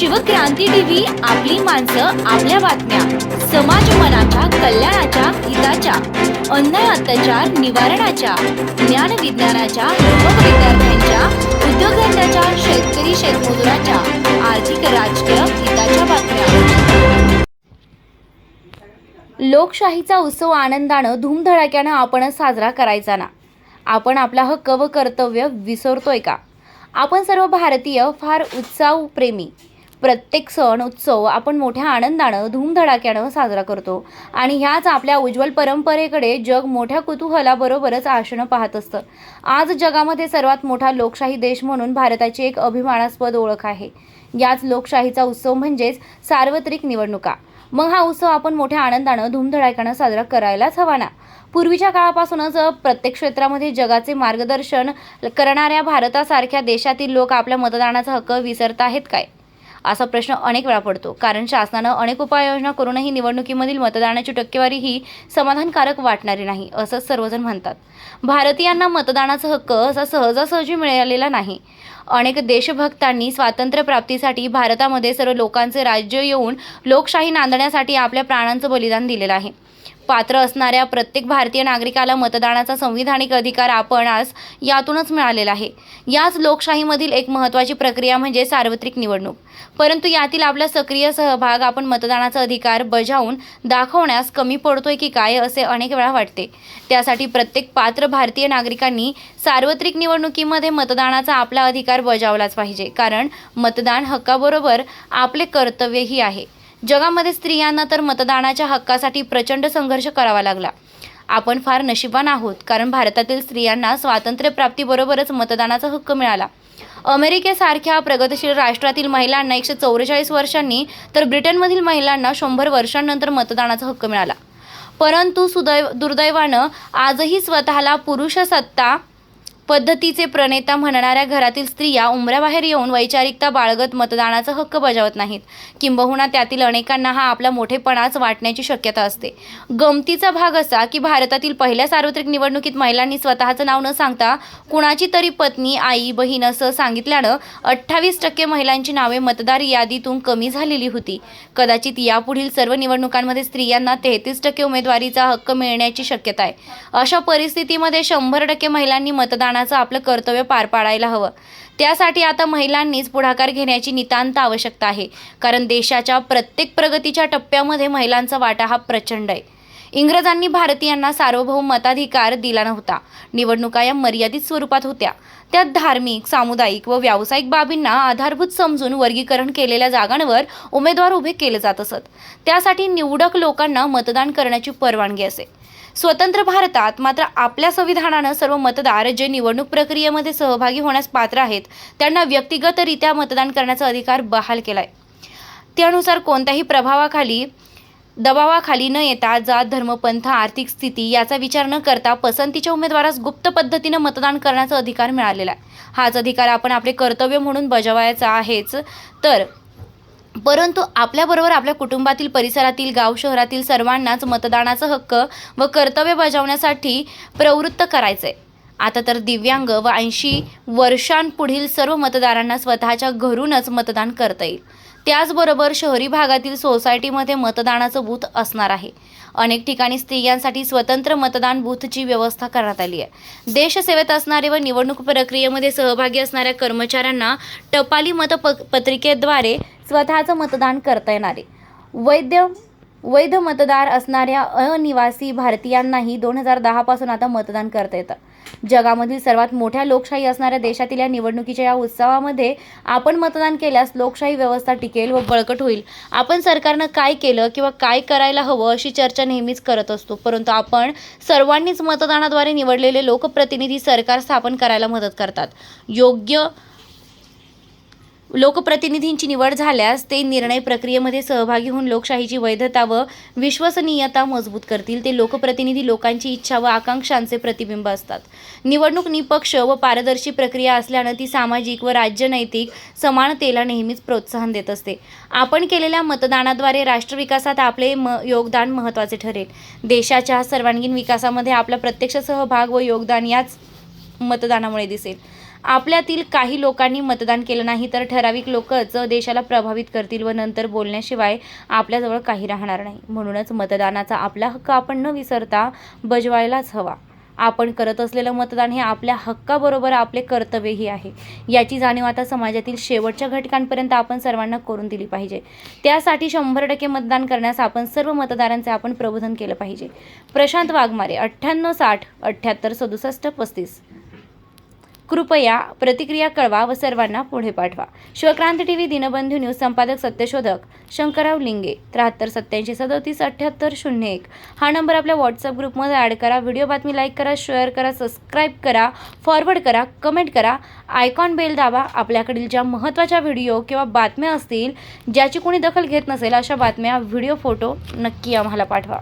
Shivkranti TV आपली माणसं आपल्या बातम्या. समाज मनाच्या कल्याणाच्या हिताच्या. अन्याय अत्याचार निवारणाच्या. ज्ञान विज्ञानाच्या युवक विद्यार्थ्यांच्या उद्योगधंद्याच्या शेतकरी शेतमजुराच्या. आर्थिक राजकीय हिताच्या बातम्या. लोकशाहीचा उत्सव आनंदानं धूमधडाक्यानं आपण साजरा करायचा ना? आपण आपला हक्क व कर्तव्य विसरतोय का? आपण सर्व भारतीय फार उत्साह प्रेमी. प्रत्येक सण उत्सव आपण मोठ्या आनंदानं धूमधडाक्यानं साजरा करतो. आणि ह्याच आपल्या उज्ज्वल परंपरेकडे जग मोठ्या कुतूहलाबरोबरच आशनं पाहत असतं. आज जगामध्ये सर्वात मोठा लोकशाही देश म्हणून भारताची एक अभिमानास्पद ओळख आहे. याच लोकशाहीचा उत्सव म्हणजेच सार्वत्रिक निवडणुका. मग हा उत्सव आपण मोठ्या आनंदानं धूमधडाक्यानं साजरा करायलाच हवा ना? पूर्वीच्या काळापासूनच प्रत्येक क्षेत्रामध्ये जगाचे मार्गदर्शन करणाऱ्या भारतासारख्या देशातील लोक आपल्या मतदानाचा हक्क विसरत आहेत काय? असा प्रश्न अनेक वेळा पडतो. कारण शासनानं अनेक उपाययोजना करूनही निवडणुकीमधील मतदानाची टक्केवारी ही समाधानकारक वाटणारी नाही असंच सर्वजण म्हणतात. भारतीयांना मतदानाचा हक्क असा सहजासहजी मिळालेला नाही. अनेक देशभक्तांनी स्वातंत्र्यप्राप्तीसाठी भारतामध्ये सर्व लोकांचे राज्य येऊन लोकशाही नांदण्यासाठी आपल्या प्राणांचं बलिदान दिलेलं आहे. पात्र असणाऱ्या प्रत्येक भारतीय नागरिकाला मतदानाचा संविधानिक अधिकार आपण आज यातूनच मिळालेला आहे. याच लोकशाहीमधील एक महत्त्वाची प्रक्रिया म्हणजे सार्वत्रिक निवडणूक. परंतु यातील आपला सक्रिय सहभाग आपण मतदानाचा अधिकार बजावून दाखवण्यास कमी पडतोय की काय असे अनेक वेळा वाटते. त्यासाठी प्रत्येक पात्र भारतीय नागरिकांनी सार्वत्रिक निवडणुकीमध्ये मतदानाचा आपला अधिकार बजावलाच पाहिजे. कारण मतदान हक्काबरोबर आपले कर्तव्यही आहे. जगामध्ये स्त्रियांना तर मतदानाच्या हक्कासाठी प्रचंड संघर्ष करावा लागला. आपण फार नशिबान आहोत कारण भारतातील स्त्रियांना स्वातंत्र्यप्राप्तीबरोबरच मतदानाचा हक्क मिळाला. अमेरिकेसारख्या प्रगतशील राष्ट्रातील महिलांना एकशे चौवेचाळीस वर्षांनी तर ब्रिटनमधील महिलांना शंभर वर्षांनंतर मतदानाचा हक्क मिळाला. परंतु सुदैव दुर्दैवानं आजही स्वतःला पुरुष सत्ता पद्धतीचे प्रणेता म्हणणाऱ्या घरातील स्त्रिया उंबऱ्याबाहेर येऊन वैचारिकता बाळगत मतदानाचा हक्क बजावत नाहीत. किंबहुना त्यातील अनेकांना हा आपला मोठेपणाच वाटण्याची शक्यता असते. गमतीचा भाग असा की भारतातील पहिल्या सार्वत्रिक निवडणुकीत महिलांनी स्वतःचं नाव न सांगता कुणाची तरी पत्नी आई बहीण असं सांगितल्यानं अठ्ठावीस टक्के महिलांची नावे मतदार यादीतून कमी झालेली होती. कदाचित यापुढील सर्व निवडणुकांमध्ये स्त्रियांना तेहतीस टक्के उमेदवारीचा हक्क मिळण्याची शक्यता आहे. अशा परिस्थितीमध्ये शंभर टक्के महिलांनी मतदानाचं आपलं कर्तव्य पार पाडायला हवं. त्यासाठी आता महिलांनीच पुढाकार घेण्याची नितांत आवश्यकता आहे. कारण देशाच्या प्रत्येक प्रगतीच्या टप्प्यामध्ये महिलांचा वाटा हा प्रचंड आहे. इंग्रजांनी भारतीयांना सार्वभौम मताधिकार दिला नव्हता. निवडणुका या मर्यादित स्वरूपात होत्या. त्यात धार्मिक सामुदायिक व व्यावसायिक बाबींना आधारभूत समजून वर्गीकरण केलेल्या जागांवर उमेदवार उभे केले जात असत. त्यासाठी निवडक लोकांना मतदान करण्याची परवानगी असे. स्वतंत्र भारतात मात्र आपल्या संविधानानं सर्व मतदार जे निवडणूक प्रक्रियेमध्ये सहभागी होण्यास पात्र आहेत त्यांना व्यक्तिगतरित्या मतदान करण्याचा अधिकार बहाल केलाय. त्यानुसार कोणत्याही प्रभावाखाली दबावाखाली न येता जात धर्मपंथ आर्थिक स्थिती याचा विचार न करता पसंतीच्या उमेदवारास गुप्त पद्धतीनं मतदान करण्याचा अधिकार मिळालेला आहे. हाच अधिकार आपण आपले कर्तव्य म्हणून बजावायचा आहेच. तर परंतु आपल्याबरोबर आपल्या कुटुंबातील परिसरातील गाव शहरातील सर्वांनाच मतदानाचा हक्क व कर्तव्य बजावण्यासाठी प्रवृत्त करायचं आहे आता तर दिव्यांग व ऐंशी वर्षांपुढील सर्व मतदारांना स्वतःच्या घरूनच मतदान करता येईल. त्याचबरोबर शहरी भागातील सोसायटीमध्ये मतदानाचं बूथ असणार आहे. अनेक ठिकाणी स्त्रियांसाठी स्वतंत्र मतदान बूथची व्यवस्था करण्यात आली आहे. देशसेवेत असणारे व निवडणूक प्रक्रियेमध्ये सहभागी असणाऱ्या कर्मचाऱ्यांना टपाली मतप पत्रिकेद्वारे स्वतःचं मतदान करता येणार आहे. वैद्य वैध मतदार असणाऱ्या अनिवासी भारतीयांनाही दोन हजार दहापासून आता मतदान करता येतं. जगामधील सर्वात मोठ्या लोकशाही असणाऱ्या देशातील या निवडणुकीच्या या उत्सवामध्ये आपण मतदान केल्यास लोकशाही व्यवस्था टिकेल व बळकट होईल. आपण सरकारनं काय केलं किंवा काय करायला हवं अशी चर्चा नेहमीच करत असतो. परंतु आपण सर्वांनीच मतदानाद्वारे निवडलेले लोकप्रतिनिधी सरकार स्थापन करायला मदत करतात. योग्य लोकप्रतिनिधींची निवड झाल्यास ते निर्णय प्रक्रियेमध्ये सहभागी होऊन लोकशाहीची वैधता व विश्वसनीयता मजबूत करतील. ते लोकप्रतिनिधी लोकांची इच्छा व आकांक्षांचे प्रतिबिंब असतात. निवडणूक निपक्ष व पारदर्शी प्रक्रिया असल्यानं ती सामाजिक व राज्यनैतिक समानतेला नेहमीच प्रोत्साहन देत असते. आपण केलेल्या मतदानाद्वारे राष्ट्रविकासात आपले म योगदान महत्त्वाचे ठरेल. देशाच्या सर्वांगीण विकासामध्ये आपला प्रत्यक्ष सहभाग व योगदान याच मतदानामुळे दिसेल. आपल्यातील काही लोकांनी मतदान केलं नाही तर ठराविक लोकच देशाला प्रभावित करतील व नंतर बोलण्याशिवाय आपल्याजवळ काही राहणार नाही. म्हणूनच मतदानाचा आपला हक्क आपण न विसरता बजवायलाच हवा. आपण करत असलेलं मतदान हे आपल्या हक्काबरोबर आपले कर्तव्यही आहे. याची जाणीव आता समाजातील शेवटच्या घटकांपर्यंत आपण सर्वांना करून दिली पाहिजे. त्यासाठी शंभर टक्के मतदान करण्यास आपण सर्व मतदारांचे आपण प्रबोधन केलं पाहिजे. प्रशांत वाघमारे अठ्ठ्याण्णव साठ अठ्ठ्याहत्तर सदुसष्ट पस्तीस. कृपया प्रतिक्रिया कळवा व सर्वांना पुढे पाठवा. शिवक्रांती टीव्ही दिनबंधू न्यूज संपादक सत्यशोधक शंकरराव लिंगे त्र्याहत्तर सत्याऐंशी सदोतीस अठ्ठ्याहत्तर शून्य एक. हा नंबर आपल्या व्हॉट्सअप ग्रुपमध्ये ॲड करा. व्हिडिओ बातमी लाईक करा शेअर करा सबस्क्राईब करा फॉरवर्ड करा कमेंट करा. आयकॉन बेल दाबा. आपल्याकडील ज्या महत्त्वाच्या व्हिडिओ किंवा बातम्या असतील ज्याची कोणी दखल घेत नसेल अशा बातम्या व्हिडिओ फोटो नक्की आम्हाला पाठवा.